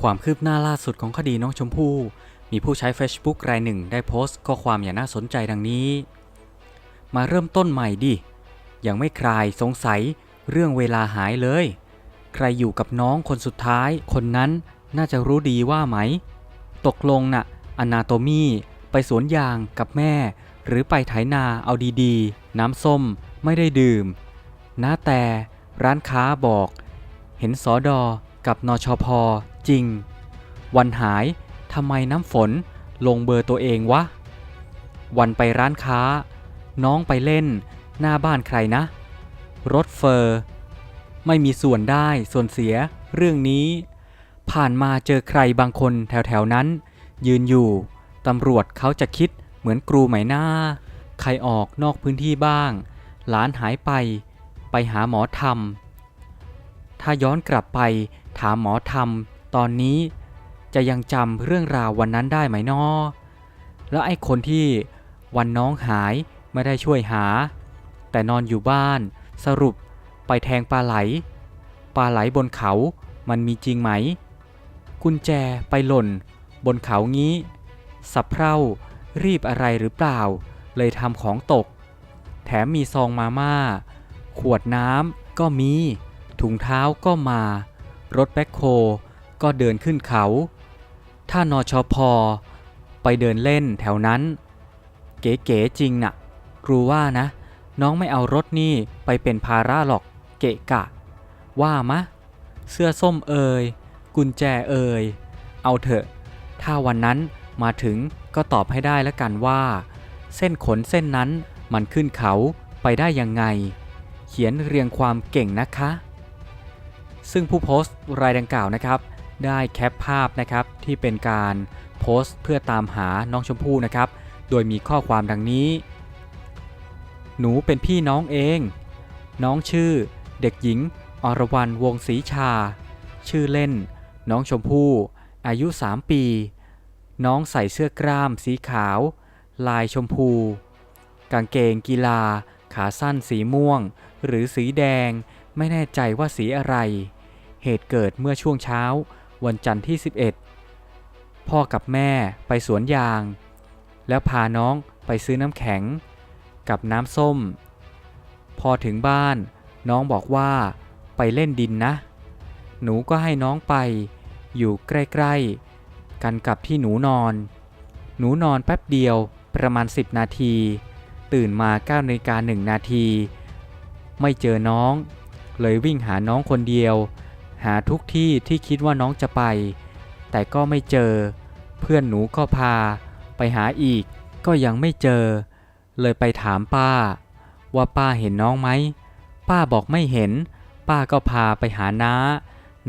ความคืบหน้าล่าสุดของคดีน้องชมพู่ มีผู้ใช้ Facebook รายหนึ่งได้โพสต์ข้อความอย่างน่าสนใจดังนี้ มาเริ่มต้นใหม่ดิ ยังไม่คลายสงสัยเรื่องเวลาหายเลย ใครอยู่กับน้องคนสุดท้าย คนนั้นน่าจะรู้ดีว่าไหม ตกลงน่ะอนาโตมีไปสวนยางกับแม่ หรือไปไถนาเอาดีๆ น้ำส้มไม่ได้ดื่มนะแต่ร้านค้าบอก เห็นสอดอกับนชพ จริง วันหายทำไมน้ำฝนลงเบอร์ตัวเองวะ วันไปร้านค้า น้องไปเล่น หน้าบ้านใครนะ รถเฟอร์ ไม่มีส่วนได้ส่วนเสีย เรื่องนี้ ผ่านมาเจอใครบางคนแถวๆนั้น ยืนอยู่ตำรวจเขาจะคิดเหมือนครูไหมหน้า ใครออกนอกพื้นที่บ้าง หลานหายไป ไปหาหมอธรรม ถ้าย้อนกลับไปถามหมอธรรม ตอนนี้จะยังจำเรื่องราววันนั้นได้ไหมนอ แล้วไอ้คนที่วันน้องหายไม่ได้ช่วยหา แต่นอนอยู่บ้าน สรุปไปแทงปลาไหล ปลาไหลบนเขามันมีจริงไหม กุญแจไปหล่น บนเขางี้ สับเพร่ารีบอะไรหรือเปล่า เลยทำของตก แถมมีซองมาม่า ขวดน้ำก็มี ถุงเท้าก็มา รถแบ็คโฮ ก็เดินขึ้นเขา ถ้านอชอพอ ไปเดินเล่นแถวนั้น เก๋ๆจริงน่ะ ครูว่านะ น้องไม่เอารถนี่ไปเป็นภาระหรอก เกะกะ ว่ามะ เสื้อส้มเอ่ยกุญแจเอ่ยเอาเถอะ ถ้าวันนั้นมาถึงก็ตอบให้ได้แล้วกันว่า เส้นขนเส้นนั้นมันขึ้นเขาไปได้ยังไง เขียนเรียงความเก่งนะคะ ซึ่งผู้โพสต์รายดังกล่าวนะครับ ได้แคปภาพนะครับที่เป็นการโพสต์เพื่อตามหาน้องชมพู่นะครับ โดยมีข้อความดังนี้ หนูเป็นพี่น้องเอง น้องชื่อ เด็กหญิง อรวรรณวงศรีชา ชื่อเล่น น้องชมพู่ อายุ 3 ปี น้องใส่เสื้อกล้ามสีขาว ลายชมพู กางเกงกีฬา ขาสั้นสีม่วง หรือสีแดง ไม่แน่ใจว่าสีอะไร เหตุเกิดเมื่อช่วงเช้า วันจันทร์ที่ 11 พ่อกับแม่ไปสวนยาง แล้วพาน้องไปซื้อน้ำแข็ง กับน้ำส้ม พอถึงบ้านน้องบอกว่าไปเล่นดินนะ หนูก็ให้น้องไป อยู่ใกล้ๆ กันกับที่หนูนอน หนูนอนแป๊บเดียวประมาณ 10 นาที ตื่นมา9นาฬิกา1นาที ไม่เจอน้อง เลยวิ่งหาน้องคนเดียว หาทุกที่ที่คิดว่าน้องจะไป แต่ก็ไม่เจอ เพื่อนหนูก็พา ไปหาอีกก็ยังไม่เจอ เลยไปถามป้า ว่าป้าเห็นน้องไหม ป้าบอกไม่เห็น ป้าก็พาไปหาน้า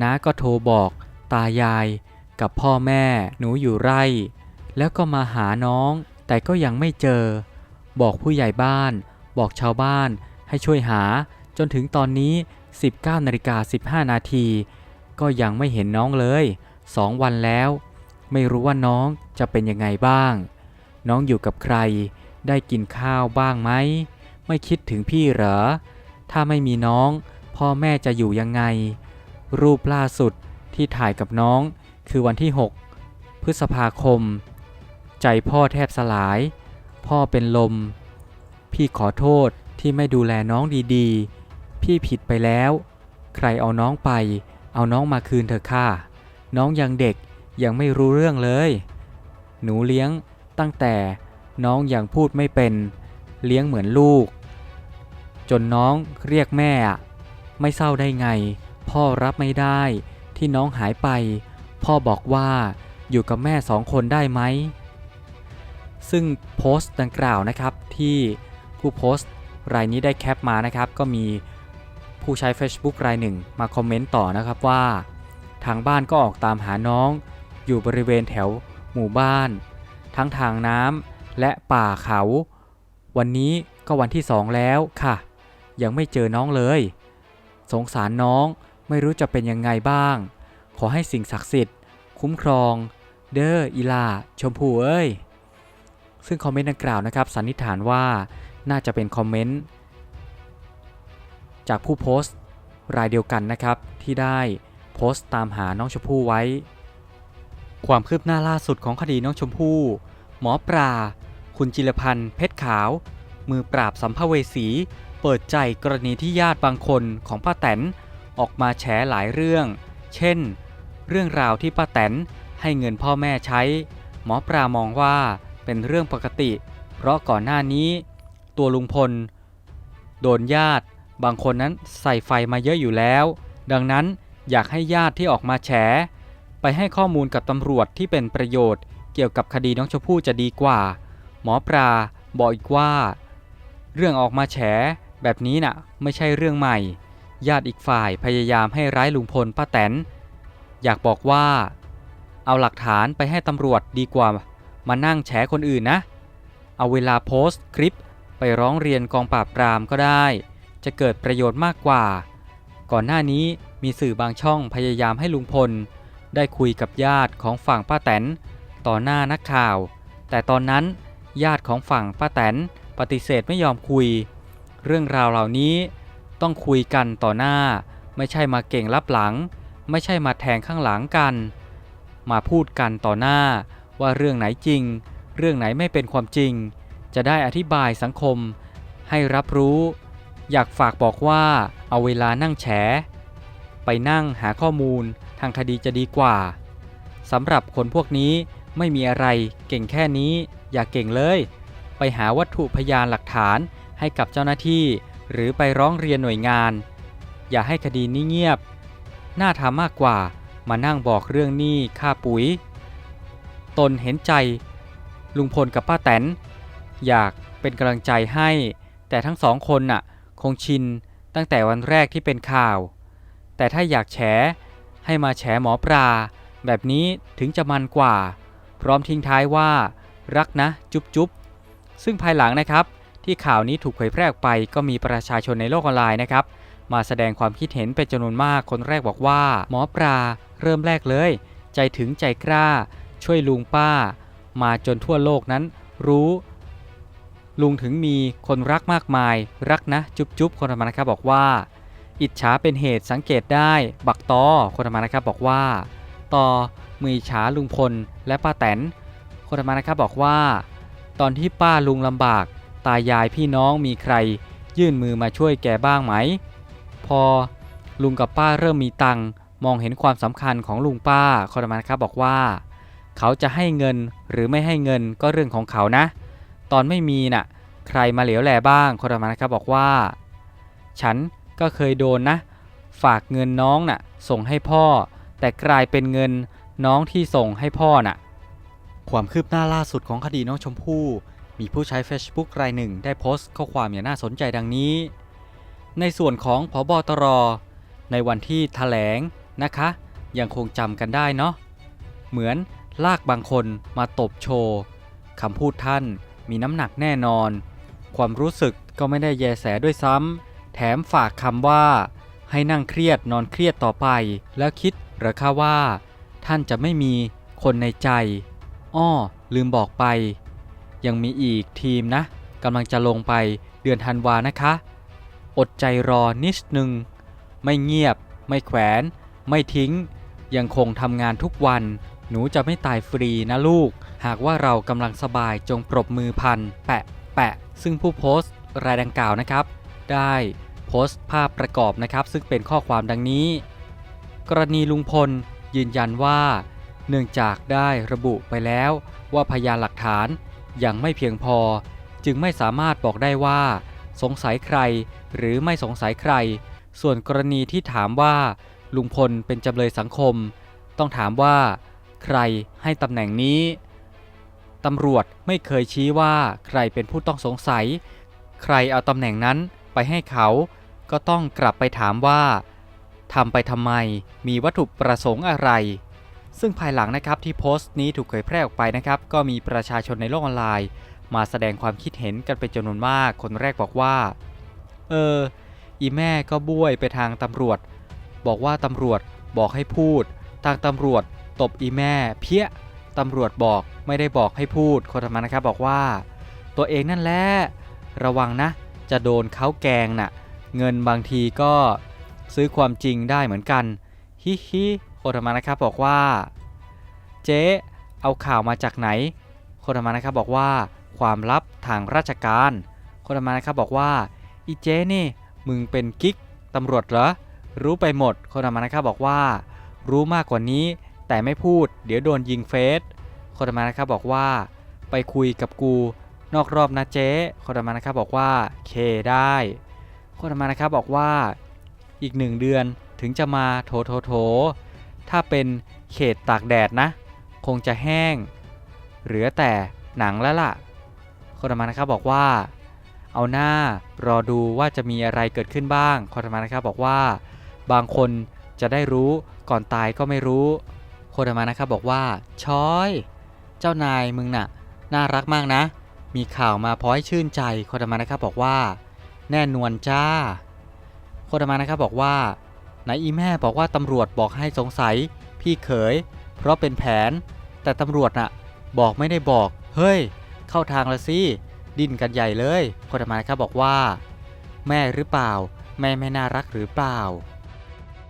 น้าก็โทรบอกตายายกับพ่อแม่หนูอยู่ไร่ แล้วก็มาหาน้อง แต่ก็ยังไม่เจอ บอกผู้ใหญ่บ้าน บอกชาวบ้านให้ช่วยหา จนถึงตอนนี้ 19นาฬิกา15 นาที ก็ยังไม่เห็นน้องเลย 2 วันแล้ว ไม่รู้ว่าน้องจะเป็นยังไงบ้าง น้องอยู่กับใคร ได้กินข้าวบ้างไหม ไม่คิดถึงพี่เหรอ ถ้าไม่มีน้อง พ่อแม่จะอยู่ยังไง รูปล่าสุดที่ถ่ายกับน้อง คือวันที่ 6 พฤษภาคม ใจพ่อแทบสลาย พ่อเป็นลม พี่ขอโทษที่ไม่ดูแลน้องดีๆ พี่ผิดไปแล้ว ใครเอาน้องไป เอาน้องมาคืนเถอะค่ะ น้องยังเด็กยังไม่รู้เรื่องเลย หนูเลี้ยงตั้งแต่น้องยังพูดไม่เป็น เลี้ยงเหมือนลูก จนน้องเรียกแม่ไม่เศร้าได้ไง พ่อรับไม่ได้ที่น้องหายไป พ่อบอกว่าอยู่กับแม่สองคนได้ไหม ซึ่งโพสต์ดังกล่าวนะครับที่ผู้โพสต์รายนี้ได้แคปมานะครับ ก็มี ผู้ใช้ Facebook รายหนึ่งมาคอมเมนต์ต่อนะครับว่า ทางบ้านก็ออกตามหาน้อง อยู่บริเวณแถวหมู่บ้าน ทั้งทางน้ำและป่าเขา วันนี้ก็วันที่สองแล้วค่ะ ยังไม่เจอน้องเลย สงสารน้องไม่รู้จะเป็นยังไงบ้าง ขอให้สิ่งศักดิ์สิทธิ์ คุ้มครอง เด้ออีลา ชมพูเอ้ยซึ่งคอมเมนต์ดังกล่าวนะครับสันนิษฐานว่าน่าจะเป็นคอมเมนต์ จากผู้โพสต์รายเดียวกันนะครับ ที่ได้โพสต์ตามหาน้องชมพู่ไว้ ความคืบหน้าล่าสุดของคดีน้องชมพู่ หมอปลาคุณจิรพันธ์เพชรขาว มือปราบสัมภเวสี เปิดใจกรณีที่ญาติบางคนของป้าแตนออกมาแฉหลายเรื่อง เช่น เรื่องราวที่ป้าแตนให้เงินพ่อแม่ใช้ หมอปลามองว่าเป็นเรื่องปกติ เพราะก่อนหน้านี้ ตัวลุงพล โดนญาติ บางคนนั้นใส่ไฟมาเยอะอยู่แล้ว ดังนั้นอยากให้ญาติที่ออกมาแฉ ไปให้ข้อมูลกับตำรวจที่เป็นประโยชน์ เกี่ยวกับคดีน้องชมพู่จะดีกว่า หมอปลาบอกอีกว่า เรื่องออกมาแฉ แบบนี้น่ะไม่ใช่เรื่องใหม่ ญาติอีกฝ่ายพยายามให้ร้ายลุงพลป้าแตนอยากบอกว่า เอาหลักฐานไปให้ตำรวจดีกว่า มานั่งแฉคนอื่นนะ เอาเวลาโพสต์คลิปไปร้องเรียนกองปราบปรามก็ได้ จะเกิดประโยชน์มากกว่า ก่อนหน้านี้มีสื่อบางช่องพยายามให้ลุงพล ได้คุยกับญาติของฝั่งป้าแตนต่อหน้านักข่าว แต่ตอนนั้นญาติของฝั่งป้าแตนปฏิเสธไม่ยอมคุย เรื่องราวเหล่านี้ต้องคุยกันต่อหน้า ไม่ใช่มาเก่งลับหลัง ไม่ใช่มาแทงข้างหลังกัน มาพูดกันต่อหน้าว่าเรื่องไหนจริง เรื่องไหนไม่เป็นความจริง จะได้อธิบายสังคม ให้รับรู้ อยากฝากบอกว่าเอาเวลานั่งแฉ ไปนั่งหาข้อมูลทางคดีจะดีกว่าสำหรับคนพวกนี้ไม่มีอะไรเก่งแค่นี้ อย่าเก่งเลย ไปหาวัตถุพยานหลักฐานให้กับเจ้าหน้าที่ หรือไปร้องเรียนหน่วยงาน อย่าให้คดีนี้เงียบ น่าทำมากกว่ามานั่งบอกเรื่องหนี้ค่าปุ๋ย ตนเห็นใจ ลุงพลกับป้าแตน อยากเป็นกำลังใจให้ แต่ทั้งสองคนน่ะ คงชินตั้งแต่วันแรกที่เป็นข่าว แต่ถ้าอยากแฉให้มาแฉหมอปลาแบบนี้ถึงจะมันกว่า พร้อมทิ้งท้ายว่า รักนะจุ๊บจุ๊บซึ่งภายหลังนะครับ ที่ข่าวนี้ถูกเผยแพร่ออกไป ก็มีประชาชนในโลกออนไลน์นะครับ มาแสดงความคิดเห็นเป็นจำนวนมากคนแรกบอกว่า หมอปลาเริ่มแรกเลย ใจถึงใจกล้า ช่วยลุงป้า มาจนทั่วโลกนั้น รู้ ลุงถึงมีคนรักมากมาย รักนะจุ๊บจุ๊บคนธรรมนะครับบอกว่า อิจฉาเป็นเหตุสังเกตได้ บักตอคนธรรมนะครับบอกว่าต่อมืออิจฉาลุงพลและป้าแตนคนธรรมนะครับบอกว่า ตอนที่ป้าลุงลำบาก ตายายพี่น้องมีใคร ยื่นมือมาช่วยแกบ้างไหม พอลุงกับป้าเริ่มมีตังมองเห็นความสำคัญของลุงป้าคนธรรมนะครับบอกว่า เขาจะให้เงินหรือไม่ให้เงินก็เรื่องของเขานะ ตอนไม่มีน่ะใครมาเหลียวแลบ้างคนธรรมานะครับบอกว่า ฉันก็เคยโดนนะ ฝากเงินน้องน่ะส่งให้พ่อ แต่กลายเป็นเงินน้องที่ส่งให้พ่อน่ะ ความคืบหน้าล่าสุดของคดีน้องชมพู่ มีผู้ใช้ Facebook รายหนึ่งได้โพสต์ข้อความอย่างน่าสนใจดังนี้ ในส่วนของพบตร ในวันที่แถลงนะคะ ยังคงจำกันได้เนาะเหมือนลากบางคนมาตบโชว์คำพูดท่าน มีน้ำหนักแน่นอน ความรู้สึกก็ไม่ได้แยแสด้วยซ้ำ แถมฝากคำว่า ให้นั่งเครียดนอนเครียดต่อไป แล้วคิดหรือคะว่า ท่านจะไม่มีคนในใจ อ้อ ลืมบอกไป ยังมีอีกทีมนะกำลังจะลงไปเดือนธันวานะคะ อดใจรอนิดนึง ไม่เงียบ ไม่แขวน ไม่ทิ้ง ยังคงทำงานทุกวัน หนูจะไม่ตายฟรีนะลูก หากว่าเรากำลังสบายจงปรบมือพัน แปะ แปะ ซึ่งผู้โพสต์รายดังกล่าวนะครับ ได้โพสต์ภาพประกอบนะครับ ซึ่งเป็นข้อความดังนี้ กรณีลุงพลยืนยันว่า เนื่องจากได้ระบุไปแล้วว่าพยานหลักฐานยังไม่เพียงพอ จึงไม่สามารถบอกได้ว่า สงสัยใคร หรือไม่สงสัยใคร ส่วนกรณีที่ถามว่า ลุงพลเป็นจำเลยสังคม ต้องถามว่า ใครให้ตำแหน่งนี้ ตำรวจไม่เคยชี้ว่าใครเป็นผู้ต้องสงสัย ใครเอาตำแหน่งนั้นไปให้เขา ก็ต้องกลับไปถามว่าทำไปทำไม มีวัตถุประสงค์อะไร ซึ่งภายหลังนะครับที่โพสต์นี้ถูกเผยแพร่ออกไปนะครับ ก็มีประชาชนในโลกออนไลน์ มาแสดงความคิดเห็นกันเป็นจำนวนมาก คนแรกบอกว่า เออ อีแม่ก็บ้วยไปทางตำรวจ บอกว่าตำรวจบอกให้พูด ทางตำรวจตบอีแม่ เพี้ย ตำรวจบอกไม่ได้บอกให้พูดคนธรรมานะครับบอกว่า ตัวเองนั่นแหละระวังนะ จะโดนเขาแกงน่ะ เงินบางทีก็ซื้อความจริงได้เหมือนกัน ฮิฮิโคนธรรมานะครับบอกว่า เจ๊เอาข่าวมาจากไหนคนธรรมานะครับบอกว่า ความลับทางราชการคนธรรมานะครับบอกว่า อีเจ๊นี่มึงเป็นกิ๊กตำรวจเหรอ รู้ไปหมดคนธรรมานะครับบอกว่า รู้มากกว่านี้ แต่ไม่พูด เดี๋ยวโดนยิงเฟสคนธรมานะครับบอกว่า ไปคุยกับกูนอกรอบนะเจ๊คนธรมานะครับบอกว่าเคได้คนธรมานะครับบอกว่า อีกหนึ่งเดือนถึงจะมาโถโถโถ ถ้าเป็นเขตตากแดดนะ คงจะแห้ง เหลือแต่หนังแล้วล่ะคนธรมานะครับบอกว่า เอาหน้ารอดูว่าจะมีอะไรเกิดขึ้นบ้างคนธรรมานะครับบอกว่า บางคนจะได้รู้ก่อนตายก็ไม่รู้ คนมานะครับบอกว่าช้อย เจ้านายมึงน่ะ น่ารักมากนะ มีข่าวมาพอให้ชื่นใจคนมานะครับบอกว่า แน่นวนจ้าคนมานะครับบอกว่าไหนอีแม่บอกว่าตำรวจบอกให้สงสัย พี่เขย เพราะเป็นแผน แต่ตำรวจน่ะ บอกไม่ได้บอก เฮ้ย เข้าทางละสิดิ้นกันใหญ่เลยคนมานะครับบอกว่า แม่หรือเปล่า แม่ไม่น่ารักหรือเปล่า